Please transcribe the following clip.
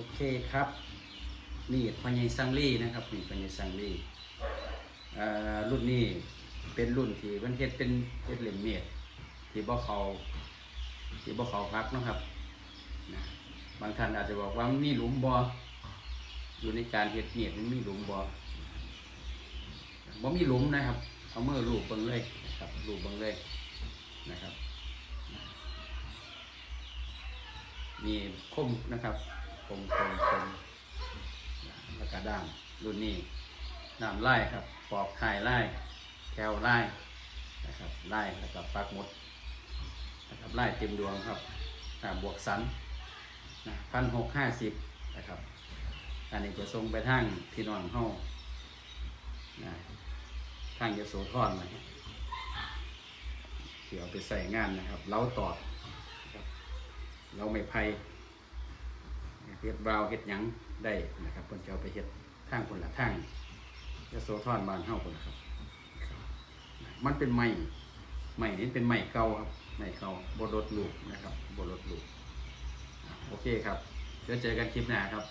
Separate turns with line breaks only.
โอเคครับ นี่พญายซังลี่นะครับนี่พญายซังลี่รุ่นนี้เป็นรุ่นที่มันเฮ็ดเป็นเฮ็ดเหลี่ยมเมตรที่บ่เขาที่บ่เขาพักนะครับนะบางท่านอาจจะบอกว่ามันมีหลุมบ่อยู่ในการเฮ็ดเมตรมันมีหลุมบ่บ่มีหลุมนะครับเอาเมื่อลูบเบิ่งเลยนะครับลูบเบิ่งเลยนะครับมีคมนะครับ คมคมคมแล้วก็ด้ามรุ่นนี้ด้ามไล่ครับปอกถ่ไล่แควไล่นะครับไล่แล้วก็ปักหมดนะครับไล่เต็มดวงครับบวกสันนะพันหกห้าสิบนะครับ อันนี้จะส่งไปทางพี่น้องเฮานะทางยโสธรนะครับที่เอาไปใส่งานนะครับ เล้าตอดเราไม่ไพ่ เฮ็ดวาวเฮ็ดหยังได้นะครับเพิ่นจะเอาไปเฮ็ดทางคนละทางยโสธรบ้านเฮาคนละครับ มันเป็นไม้ไม้นี้เป็นไม้เก่าครับไม้เก่าบ่ลดลูกนะครับบ่ลดลูกโอเคครับเดี๋ยวเจอกันคลิปหน้าครับ